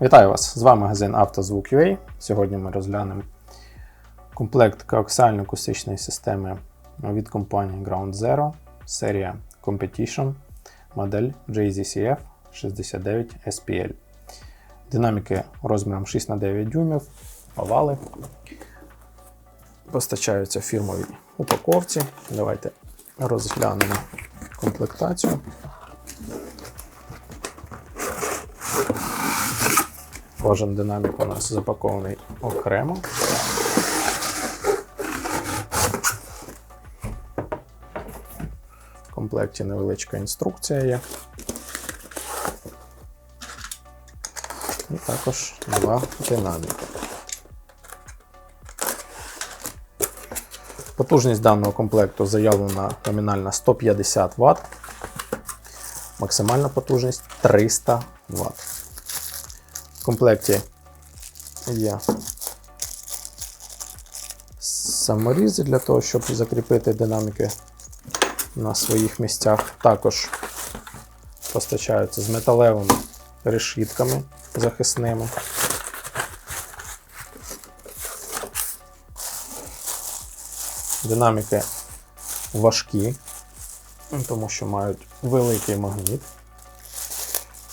Вітаю вас! З вами магазин «Автозвук.UA». Сьогодні ми розглянемо комплект коаксіально-акустичної системи від компанії Ground Zero, серія Competition, модель JZCF 69 SPL. Динаміки розміром 6х9 дюймів, овали. Постачаються в фірмовій упаковці. Давайте розглянемо комплектацію. Кожен динамік у нас запакований окремо. В комплекті невеличка інструкція є. І також два динаміки. Потужність даного комплекту заявлена номінальна 150 Вт, максимальна потужність 300 Вт. В комплекті є саморізи для того, щоб закріпити динаміки на своїх місцях. Також постачаються з металевими решітками захисними. Динаміки важкі, тому що мають великий магніт.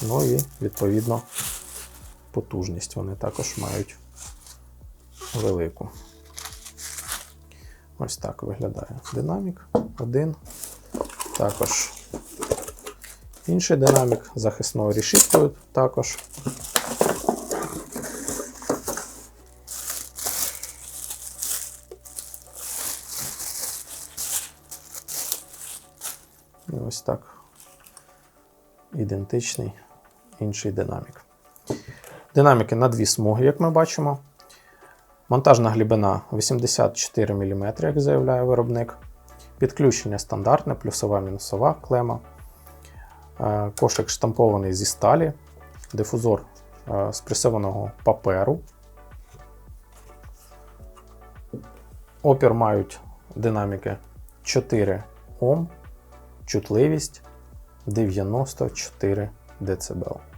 Ну і відповідно потужність вони також мають велику. Ось так виглядає динамік. Один. Також інший динамік захисною решіткою також. І ось так ідентичний інший динамік. Динаміки на дві смуги, як ми бачимо. Монтажна глибина 84 мм, як заявляє виробник. Підключення стандартне, плюсова мінусова клема. Е, Кошик штампований зі сталі, дифузор е, з пресованого паперу. Опір мають динаміки 4 Ом, чутливість 94 дБ.